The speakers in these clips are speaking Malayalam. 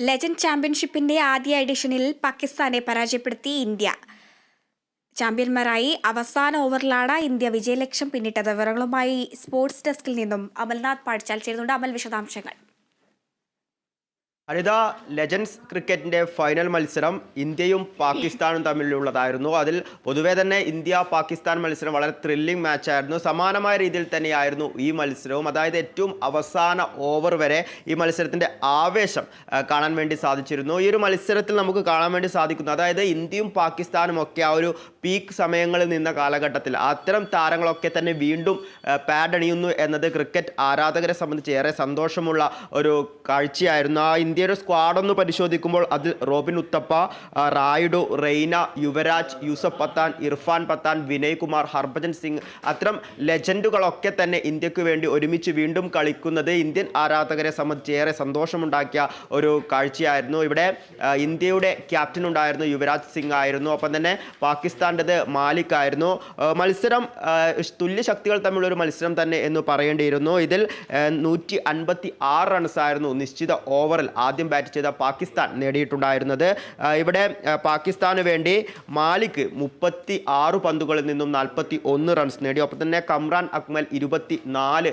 ലെജൻഡ് ചാമ്പ്യൻഷിപ്പിന്റെ ആദ്യ എഡിഷനിൽ പാകിസ്ഥാനെ പരാജയപ്പെടുത്തി ഇന്ത്യ. ചാമ്പ്യന്മാരായി അവസാന ഓവറിലാണ് ഇന്ത്യ വിജയലക്ഷ്യം പിന്നിട്ടത്. വിവരങ്ങളുമായി സ്പോർട്സ് ഡെസ്കിൽ നിന്നും അമൽനാഥ് പാഠിച്ചാൽ ചേരുന്നുണ്ട്. അമൽ വിശദാംശങ്ങൾ. അനിത ലെജൻസ് ക്രിക്കറ്റിന്റെ ഫൈനൽ മത്സരം ഇന്ത്യയും പാകിസ്ഥാനും തമ്മിലുള്ളതായിരുന്നു. അതിൽ പൊതുവേ തന്നെ ഇന്ത്യ പാകിസ്ഥാൻ മത്സരം വളരെ ത്രില്ലിംഗ് മാച്ചായിരുന്നു സമാനമായ രീതിയിൽ തന്നെയായിരുന്നു ഈ മത്സരവും. അതായത് ഏറ്റവും അവസാന ഓവർ വരെ ഈ മത്സരത്തിന്റെ ആവേശം കാണാൻ വേണ്ടി സാധിച്ചിരുന്നു. ഈ ഒരു മത്സരത്തിൽ നമുക്ക് കാണാൻ വേണ്ടി സാധിക്കുന്നു. അതായത് ഇന്ത്യയും പാകിസ്ഥാനും ഒക്കെ ആ ഒരു പീക്ക് സമയങ്ങളിൽ നിന്ന കാലഘട്ടത്തിൽ അത്തരം താരങ്ങളൊക്കെ തന്നെ വീണ്ടും പാഡണിയുന്നു എന്നത് ക്രിക്കറ്റ് ആരാധകരെ സംബന്ധിച്ച് ഏറെ സന്തോഷമുള്ള ഒരു കാഴ്ചയായിരുന്നു. ആ ഇന്ത്യയുടെ സ്ക്വാഡ് ഒന്ന് പരിശോധിക്കുമ്പോൾ അതിൽ റോബിൻ ഉത്തപ്പ റായിഡു റെയ്ന യുവരാജ് യൂസഫ് പത്താൻ ഇർഫാൻ പത്താൻ വിനയ് കുമാർ ഹർഭജൻ സിംഗ് അത്തരം ലെജൻഡുകളൊക്കെ തന്നെ ഇന്ത്യയ്ക്ക് വേണ്ടി ഒരുമിച്ച് വീണ്ടും കളിക്കുന്നത് ഇന്ത്യൻ ആരാധകരെ സംബന്ധിച്ച് ഏറെ സന്തോഷമുണ്ടാക്കിയ ഒരു കാഴ്ചയായിരുന്നു. ഇവിടെ ഇന്ത്യയുടെ ക്യാപ്റ്റൻ ഉണ്ടായിരുന്നു യുവരാജ് സിംഗ് ആയിരുന്നു. ഒപ്പം തന്നെ പാകിസ്ഥാന്റെത് മാലിക് ആയിരുന്നു. മത്സരം തുല്യ ശക്തികൾ തമ്മിലുള്ള ഒരു മത്സരം തന്നെ എന്ന് പറയേണ്ടിയിരുന്നു. ഇതിൽ നൂറ്റി അൻപത്തി ആറ് റൺസായിരുന്നു നിശ്ചിത ഓവറിൽ ആദ്യം ബാറ്റ് ചെയ്ത പാകിസ്ഥാൻ നേടിയിട്ടുണ്ടായിരുന്നത്. ഇവിടെ പാകിസ്ഥാന് വേണ്ടി മാലിക് മുപ്പത്തി ആറ് പന്തുകളിൽ നിന്നും നാൽപ്പത്തി ഒന്ന് റൺസ് നേടി. ഒപ്പം തന്നെ കമ്രാൻ അക്മൽ ഇരുപത്തി നാല്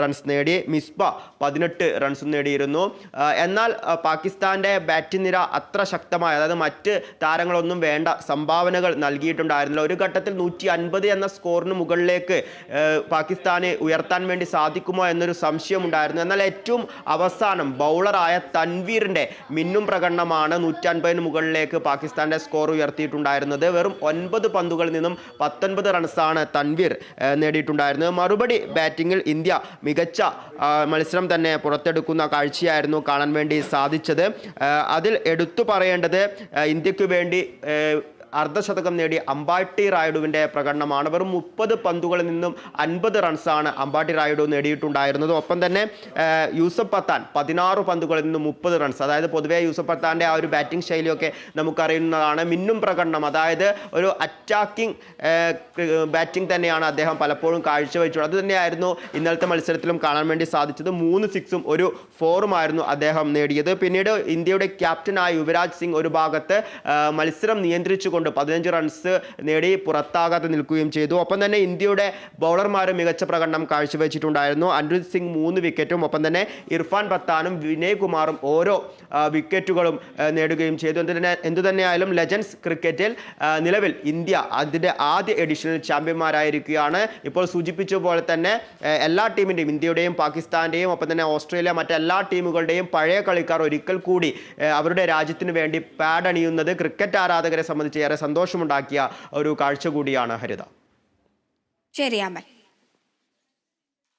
റൺസ് നേടി. മിസ്ബ പതിനെട്ട് റൺസും നേടിയിരുന്നു. എന്നാൽ പാകിസ്ഥാന്റെ ബാറ്റിംഗ് നിര അത്ര ശക്തമായ അതായത് മറ്റ് താരങ്ങളൊന്നും വേണ്ട സംഭാവനകൾ നൽകിയിട്ടുണ്ടായിരുന്നില്ല. ഒരു ഘട്ടത്തിൽ നൂറ്റി അൻപത് എന്ന സ്കോറിന് മുകളിലേക്ക് പാകിസ്ഥാന് ഉയർത്താൻ വേണ്ടി സാധിക്കുമോ എന്നൊരു സംശയമുണ്ടായിരുന്നു. എന്നാൽ ഏറ്റവും അവസാനം ബൗളറായ തൻവീറിന്റെ മിന്നും പ്രകടനമാണ് നൂറ്റൻപതിന് മുകളിലേക്ക് പാകിസ്ഥാന്റെ സ്കോർ ഉയർത്തിയിട്ടുണ്ടായിരുന്നത്. വെറും ഒൻപത് പന്തുകളിൽ നിന്നും പത്തൊൻപത് റൺസാണ് തൻവീർ നേടിയിട്ടുണ്ടായിരുന്നത്. മറുപടി ബാറ്റിങ്ങിൽ ഇന്ത്യ മികച്ച മത്സരം തന്നെ പുറത്തെടുക്കുന്ന കാഴ്ചയായിരുന്നു കാണാൻ വേണ്ടി സാധിച്ചത്. അതിൽ എടുത്തു പറയേണ്ടത് ഇന്ത്യയ്ക്ക് വേണ്ടി അർദ്ധശതകം നേടി അമ്പാട്ടി റായിഡുവിന്റെ പ്രകടനമാണ്. വെറും മുപ്പത് പന്തുകളിൽ നിന്നും അൻപത് റൺസാണ് അമ്പാട്ടി റായിഡു നേടിയിട്ടുണ്ടായിരുന്നത്. ഒപ്പം തന്നെ യൂസഫ് പത്താൻ പതിനാറ് പന്തുകളിൽ നിന്നും മുപ്പത് റൺസ്. അതായത് പൊതുവേ യൂസഫ് പത്താന്റെ ആ ഒരു ബാറ്റിംഗ് ശൈലിയൊക്കെ നമുക്കറിയുന്നതാണ് മിന്നും പ്രകടനം. അതായത് ഒരു അറ്റാക്കിംഗ് ബാറ്റിംഗ് തന്നെയാണ് അദ്ദേഹം പലപ്പോഴും കാഴ്ചവെച്ചത് അത് തന്നെയായിരുന്നു ഇന്നലത്തെ മത്സരത്തിലും കാണാൻ വേണ്ടി സാധിച്ചത്. മൂന്ന് സിക്സും ഒരു ഫോറുമായിരുന്നു അദ്ദേഹം നേടിയത്. പിന്നീട് ഇന്ത്യയുടെ ക്യാപ്റ്റനായ യുവരാജ് സിംഗ് ഒരു ഭാഗത്ത് മത്സരം നിയന്ത്രിച്ചുകൊണ്ട് പതിനഞ്ച് റൺസ് നേടി പുറത്താകാതെ നിൽക്കുകയും ചെയ്തു. ഒപ്പം തന്നെ ഇന്ത്യയുടെ ബൗളർമാരും മികച്ച പ്രകടനം കാഴ്ചവെച്ചിട്ടുണ്ടായിരുന്നു. അനുജിത് സിംഗ് മൂന്ന് വിക്കറ്റും ഒപ്പം തന്നെ ഇർഫാൻ പത്താനും വിനയ് കുമാറും ഓരോ വിക്കറ്റുകളും നേടുകയും ചെയ്തു. എന്തുതന്നെ എന്തു തന്നെയായാലും ലെജൻസ് ക്രിക്കറ്റിൽ നിലവിൽ ഇന്ത്യ അതിന്റെ ആദ്യ എഡിഷനിൽ ചാമ്പ്യന്മാരായിരിക്കുകയാണ്. ഇപ്പോൾ സൂചിപ്പിച്ച പോലെ തന്നെ എല്ലാ ടീമിന്റെയും ഇന്ത്യയുടെയും പാകിസ്ഥാന്റെയും ഒപ്പം തന്നെ ഓസ്ട്രേലിയ മറ്റെല്ലാ ടീമുകളുടെയും പഴയ കളിക്കാർ ഒരിക്കൽ കൂടി അവരുടെ രാജ്യത്തിന് വേണ്ടി പാഡ് അണിയുന്നത് ക്രിക്കറ്റ് ആരാധകരെ സംബന്ധിച്ച് ഏറെ സന്തോഷമുണ്ടാക്കിയ ഒരു കാഴ്ച കൂടിയാണ് ഹരിത. ശരി അമൽ.